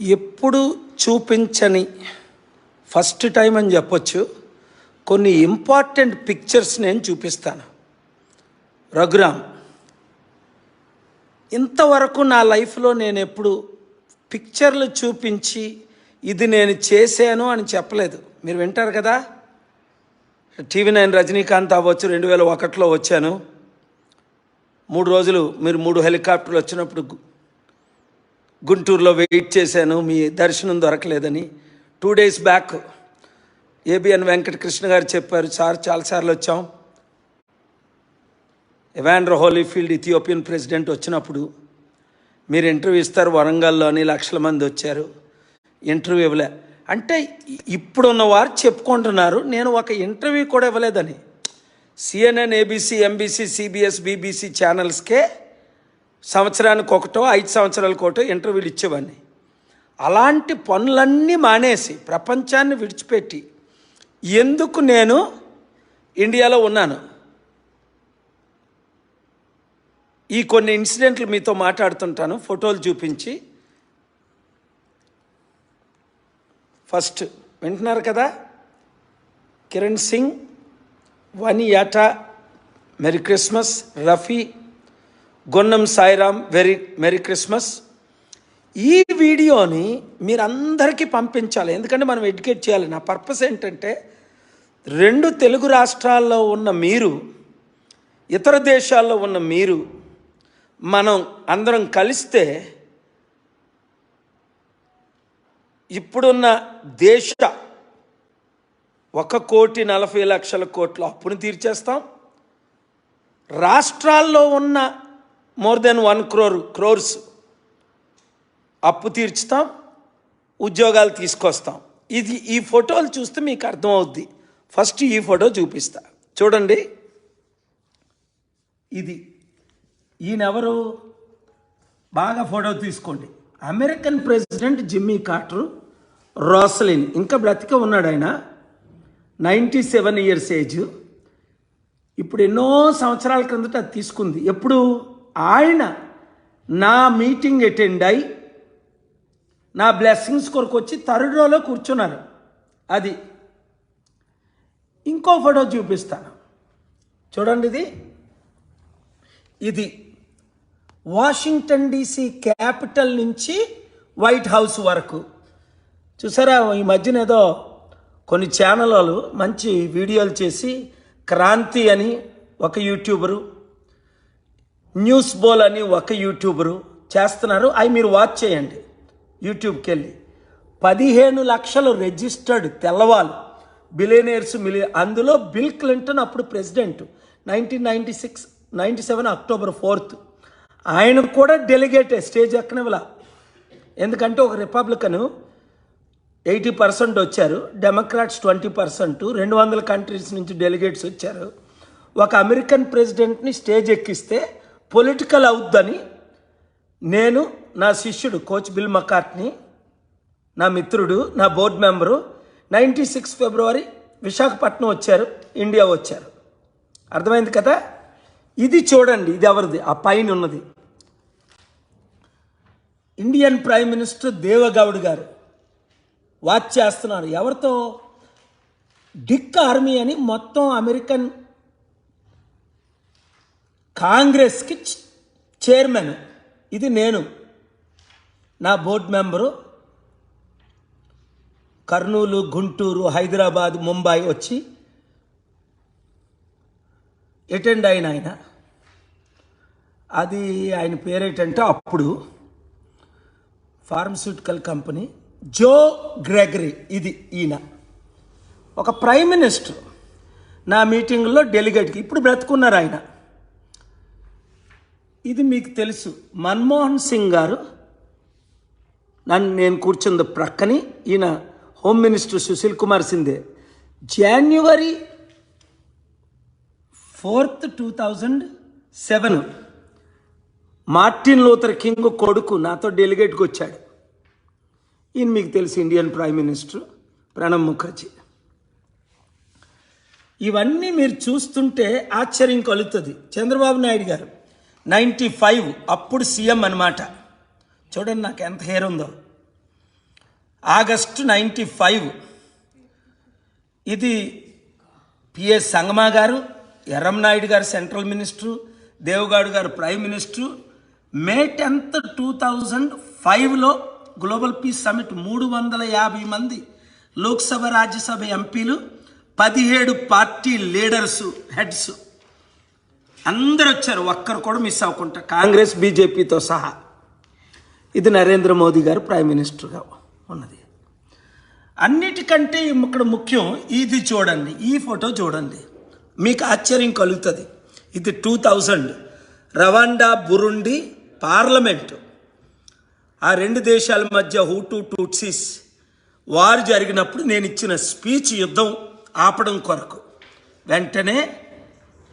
ఎప్పుడు చూపించని first time అని చెప్పొచ్చు. కొన్ని ఇంపార్టెంట్ పిక్చర్స్ నేను చూపిస్తాను. రఘురామ్ ఇంతవరకు నా లైఫ్లో నేను ఎప్పుడు పిక్చర్లు చూపించి ఇది నేను చేశాను అని చెప్పలేదు. మీరు వింటారు కదా? టీవీ నైన్ రజనీకాంత్ అవ్వచ్చు రెండు వేల ఒకటిలో వచ్చాను. మూడు రోజులు మీరు మూడు హెలికాప్టర్లు వచ్చినప్పుడు గుంటూరులో వెయిట్ చేశాను మీ దర్శనం దొరకలేదని. Two days back ABN Venkatakrishna గారు చెప్పారు సార్ చాలాసార్లు వచ్చాం. ఎవాండ్రో హోలీఫీల్డ్ ఇథియోపియన్ ప్రెసిడెంట్ వచ్చినప్పుడు మీరు ఇంటర్వ్యూ ఇస్తారు వరంగల్లోని లక్షల మంది వచ్చారు. ఇంటర్వ్యూ ఇవ్వలే. అంటే ఇప్పుడున్న వారు చెప్పుకుంటున్నారు నేను ఒక ఇంటర్వ్యూ కూడా ఇవ్వలేదని. CNN ABC MBC CBS BBC ఛానల్స్కే సంవత్సరానికి ఒకటో ఐదు సంవత్సరాలకు ఒకటో ఇంటర్వ్యూలు ఇచ్చేవాడిని. అలాంటి పనులన్నీ మానేసి ప్రపంచాన్ని విడిచిపెట్టి ఎందుకు నేను ఇండియాలో ఉన్నాను? ఈ కొన్ని ఇన్సిడెంట్లు మీతో మాట్లాడుతుంటాను ఫోటోలు చూపించి. ఫస్ట్ వింటున్నారు కదా? కిరణ్ సింగ్ వన్ యాటా merry Christmas Rafi Gonnam Sairam very merry Christmas. ఈ వీడియోని మీరందరికీ పంపించాలి. ఎందుకంటే మనం ఎడ్యుకేట్ చేయాలి. నా పర్పస్ ఏంటంటే రెండు తెలుగు రాష్ట్రాల్లో ఉన్న మీరు ఇతర దేశాల్లో ఉన్న మీరు మనం అందరం కలిస్తే ఇప్పుడున్న దేశ ఒక కోటి నలభై లక్షల కోట్ల అప్పును తీర్చేస్తాం. రాష్ట్రాల్లో ఉన్న more than one crore crores అప్పు తీర్చుతాం ఉద్యోగాలు తీసుకొస్తాం. ఇది ఈ ఫోటోలు చూస్తే మీకు అర్థమవుద్ది. ఫస్ట్ ఈ ఫోటో చూపిస్తా. చూడండి. ఇది. ఈయనెవరు? బాగా ఫోటో తీసుకోండి. American president Jimmy Carter Rosalynn. ఇంకా బ్రతికే ఉన్నాడు ఆయన. Ninety seven years age. ఇప్పుడు ఎన్నో సంవత్సరాల క్రిందట అది తీసుకుంది. ఎప్పుడు? ఆయన నా మీటింగ్ అటెండ్ అయి నా బ్లెస్సింగ్స్ కొరకు వచ్చి థర్డ్ రోలో కూర్చున్నారు. అది ఇంకో ఫోటో చూపిస్తాను. చూడండి ఇది. ఇది వాషింగ్టన్ డీసీ క్యాపిటల్ నుంచి వైట్ హౌస్ వరకు. చూసారా ఈ మధ్యన ఏదో కొన్ని ఛానళ్ళు మంచి వీడియోలు చేసి క్రాంతి అని ఒక యూట్యూబరు న్యూస్ బోల్ అని ఒక యూట్యూబరు చేస్తున్నారు. అవి మీరు వాచ్ చేయండి. యూట్యూబ్కి వెళ్ళి పదిహేను లక్షలు రిజిస్టర్డ్ తెల్లవాళ్ళు బిలేనియర్స్ మిలి అందులో బిల్ క్లింటన్ అప్పుడు president. Nineteen ninety six ninety seven October fourth. ఆయన కూడా డెలిగేటే స్టేజ్ ఎక్కనివ్వల. ఎందుకంటే ఒక రిపబ్లికను ఎయిటీ పర్సెంట్ వచ్చారు. Democrats twenty percent. రెండు వందల కంట్రీస్ నుంచి డెలిగేట్స్ వచ్చారు. ఒక అమెరికన్ ప్రెసిడెంట్ని స్టేజ్ ఎక్కిస్తే పొలిటికల్ అవుద్దని నేను నా శిష్యుడు కోచ్ బిల్ మకాట్ని నా మిత్రుడు నా board member ninety six February Visakhapatnam వచ్చారు ఇండియా వచ్చారు. అర్థమైంది కదా? ఇది చూడండి ఇది ఎవరిది? ఆ పైన ఉన్నది. ఇండియన్ ప్రైమ్ మినిస్టర్ దేవగౌడ్ గారు వాచ్ చేస్తున్నారు. ఎవరితో? డిక్ ఆర్మీ అని మొత్తం అమెరికన్ కాంగ్రెస్కి చైర్మన్. ఇది నేను. నా బోర్డు మెంబరు కర్నూలు గుంటూరు హైదరాబాద్ ముంబై వచ్చి అటెండ్ అయిన ఆయన. అది ఆయన పేరేంటంటే అప్పుడు ఫార్మస్యూటికల్ కంపెనీ జో గ్రెగరీ. ఇది ఈయన. ఒక ప్రైమ్ మినిస్టర్. నా మీటింగ్లో డెలిగేట్కి ఇప్పుడు బ్రతుకున్నారు ఆయన. ఇది మీకు తెలుసు. మన్మోహన్ సింగ్ గారు నన్ను నేను కూర్చుంది ప్రక్కని. ఈయన home minister Sushil Kumar Shinde. January fourth two thousand seven Martin Luther King కొడుకు నాతో డెలిగేట్కి వచ్చాడు. ఈయన మీకు తెలుసు Indian prime minister Pranab Mukherjee. ఇవన్నీ మీరు చూస్తుంటే ఆశ్చర్యం కలుగుతుంది. చంద్రబాబు నాయుడు గారు నైంటీ ఫైవ్ అప్పుడు సీఎం అనమాట చూడండి నాకు ఎంత హెయిర్ ఉందో. ఆగస్టు నైంటీ ఫైవ్ ఇది PS Sangma garu Yerrannaidu garu central minister Deve Gowda garu prime minister. May tenth two thousand ఫైవ్లో గ్లోబల్ పీస్ సమిట్ మూడు వందల యాభై మంది లోక్సభ రాజ్యసభ ఎంపీలు పదిహేడు పార్టీ లీడర్సు హెడ్స్. అందరు వచ్చారు ఒక్కరు కూడా మిస్ అవ్వకుండా. కాంగ్రెస్ బీజేపీతో సహా. ఇది నరేంద్ర మోదీ గారు ప్రైమ్ మినిస్టర్గా ఉన్నది. అన్నిటికంటే ఇక్కడ ముఖ్యం ఇది చూడండి ఈ ఫోటో చూడండి. మీకు ఆశ్చర్యం కలుగుతుంది. ఇది two thousand. Rwanda Burundi parliament. ఆ రెండు దేశాల మధ్య హూటు టూట్సిస్. వారు జరిగినప్పుడు నేను ఇచ్చిన స్పీచ్ యుద్ధం ఆపడం కొరకు. వెంటనే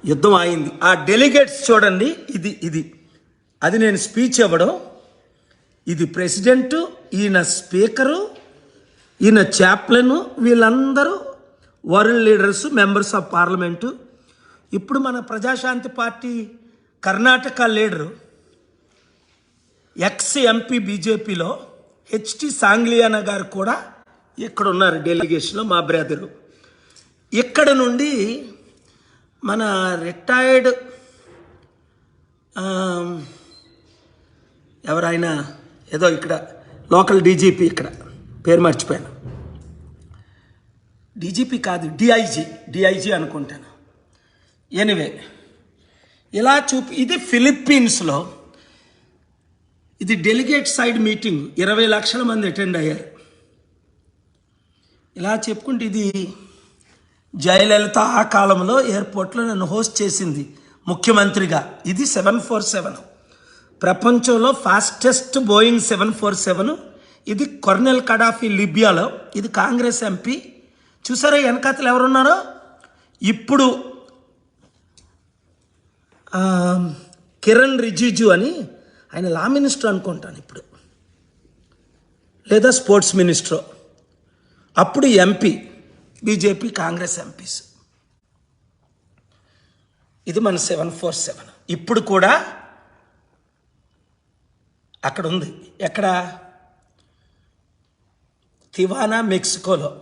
యుద్ధం అయింది ఆ డెలిగేట్స్ చూడండి ఇది ఇది. అది నేను స్పీచ్ ఇవ్వడం. ఇది ప్రెసిడెంటు ఈయన స్పీకరు ఈయన చాప్లెను వీళ్ళందరూ world leaders members of parliament ఇప్పుడు మన Praja Shanti party Karnataka leader ex MP బీజేపీలో హెచ్టి సాంగ్లియానా గారు కూడా ఇక్కడ ఉన్నారు డెలిగేషన్లో మా బ్రదరు ఇక్కడ నుండి మన రిటైర్డ్ um, ఎవరైనా ఏదో ఇక్కడ లోకల్ డీజీపీ ఇక్కడ పేరు మర్చిపోయాను. డీజీపీ కాదు డిఐజీ డిఐజీ అనుకుంటాను. ఎనివే ఇలా చూపి ఇది ఫిలిప్పీన్స్లో ఇది డెలిగేట్ సైడ్ మీటింగ్ ఇరవై లక్షల మంది అటెండ్ అయ్యారు. ఇలా చెప్పుకుంటే ఇది జయలలిత ఆ కాలంలో ఎయిర్పోర్ట్లో నన్ను హోస్ట్ చేసింది ముఖ్యమంత్రిగా. ఇది సెవెన్ ఫోర్ సెవెన్. ప్రపంచంలో fastest Boeing seven four seven. ఇది కొర్నెల్ కడాఫీ లిబియాలో. ఇది కాంగ్రెస్ ఎంపీ. చూసారా వెనకాతలు ఎవరున్నారో? ఇప్పుడు కిరణ్ రిజిజు అని ఆయన లా మినిస్టర్ అనుకుంటాను ఇప్పుడు. లేదా స్పోర్ట్స్ మినిస్టర్. అప్పుడు ఎంపీ. బీజేపీ కాంగ్రెస్ ఎంపీస్ ఇది మన సెవెన్ ఫోర్ సెవెన్ ఇప్పుడు కూడా అక్కడ ఉంది. ఎక్కడ? తివానా మెక్సికోలో.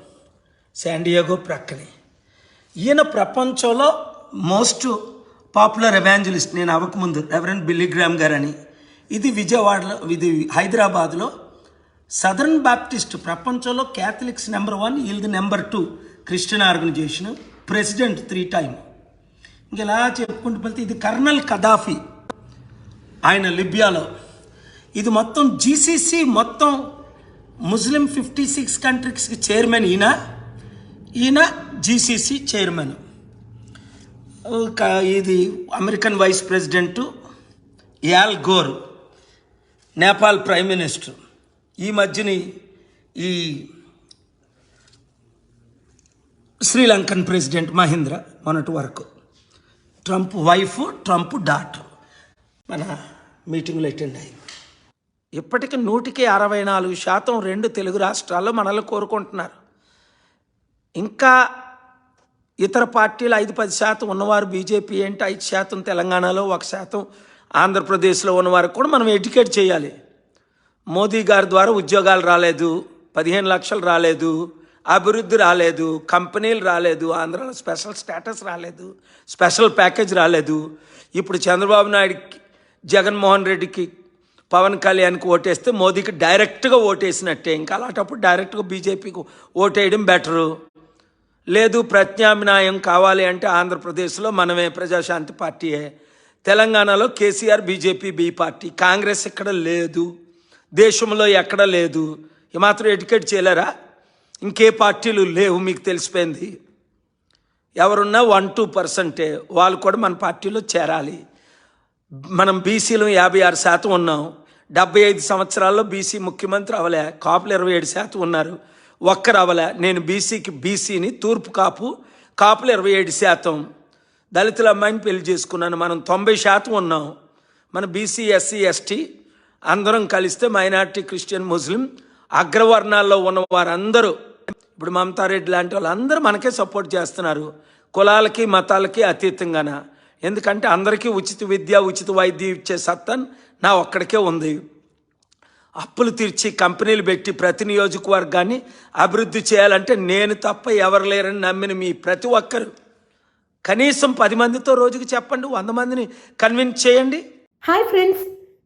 శాండియాగో ప్రక్కనే. ఈయన ప్రపంచంలో మోస్ట్ పాపులర్ ఎవాంజలిస్ట్ నేను అవ్వకముందు రెవరెంట్ బిల్లీగ్రామ్ గారని. ఇది విజయవాడలో ఇది హైదరాబాద్లో సదర్న్ బాప్టిస్ట్ ప్రపంచంలో క్యాథలిక్స్ నెంబర్ వన్ ఇది number two Christian organisation president three time. ఇంక ఇలా చెప్పుకుంటూ వెళ్తే ఇది కర్నల్ కదాఫీ ఆయన లిబియాలో. ఇది మొత్తం జీసీసీ మొత్తం ముస్లిం ఫిఫ్టీ సిక్స్ కంట్రీస్కి చైర్మన్ ఈయన. ఈయన జీసీసీ చైర్మన్. ఇది American vice president Al Gore Nepal prime minister. ఈ మధ్యని ఈ శ్రీలంకన్ ప్రెసిడెంట్ మహేంద్ర మొన్నటి వరకు ట్రంప్ వైఫ్ ట్రంప్ డాటర్ మన మీటింగ్లో అటెండ్ అయింది ఇప్పటికి నూటికి అరవై నాలుగు శాతం రెండు తెలుగు రాష్ట్రాల్లో మనల్ని కోరుకుంటున్నారు. ఇంకా ఇతర పార్టీలు ఐదు పది శాతం ఉన్నవారు బీజేపీ ఏంటి ఐదు శాతం తెలంగాణలో ఒక శాతం ఆంధ్రప్రదేశ్లో ఉన్నవారు కూడా మనం ఎడ్యుకేట్ చేయాలి. మోదీ గారి ద్వారా ఉద్యోగాలు రాలేదు పదిహేను లక్షలు రాలేదు అభివృద్ధి రాలేదు కంపెనీలు రాలేదు ఆంధ్రాలో స్పెషల్ స్టేటస్ రాలేదు స్పెషల్ ప్యాకేజ్ రాలేదు. ఇప్పుడు చంద్రబాబు నాయుడికి జగన్మోహన్ రెడ్డికి పవన్ కళ్యాణ్కి ఓటేస్తే మోదీకి డైరెక్ట్గా ఓటేసినట్టే. ఇంకా అలాంటప్పుడు డైరెక్ట్గా బీజేపీకి ఓటేయడం బెటరు. లేదు ప్రత్యామ్నాయం కావాలి అంటే ఆంధ్రప్రదేశ్లో మనమే ప్రజాశాంతి పార్టీయే. తెలంగాణలో KCR BJP B party. Congress ఇక్కడ లేదు. దేశంలో ఎక్కడ లేదు. ఏమాత్రం ఎడ్యుకేట్ చేయలేరా? ఇంకే పార్టీలు లేవు మీకు తెలిసిపోయింది. ఎవరున్నా వన్ టూ పర్సెంటే వాళ్ళు కూడా మన పార్టీలో చేరాలి. మనం బీసీలు యాభై ఆరు శాతం ఉన్నాం. డెబ్బై ఐదు సంవత్సరాల్లో బీసీ ముఖ్యమంత్రి అవలే కాపులు ఇరవై ఏడు శాతం ఉన్నారు. ఒక్కరు అవలే నేను బీసీకి బీసీని తూర్పు కాపు కాపులు ఇరవై ఏడు శాతం. దళితుల అమ్మాయిని పెళ్ళి చేసుకున్నాను. మనం తొంభై శాతం ఉన్నాం. మన బీసీ ఎస్సీ ఎస్టీ అందరం కలిస్తే మైనార్టీ క్రిస్టియన్ ముస్లిం అగ్రవర్ణాల్లో ఉన్న వారందరూ. ఇప్పుడు మమతారెడ్డి లాంటి వాళ్ళందరూ మనకే సపోర్ట్ చేస్తున్నారు. కులాలకి మతాలకి అతీతంగాన? ఎందుకంటే అందరికీ ఉచిత విద్య ఉచిత వైద్యం ఇచ్చే సత్తా నా ఒక్కడికే ఉంది. అప్పులు తీర్చి కంపెనీలు పెట్టి ప్రతి నియోజకవర్గాన్ని అభివృద్ధి చేయాలంటే నేను తప్ప ఎవరు లేరని నమ్మిన మీ ప్రతి ఒక్కరు. కనీసం పది మందితో రోజుకి చెప్పండి వంద మందిని కన్విన్స్ చేయండి. Hi friends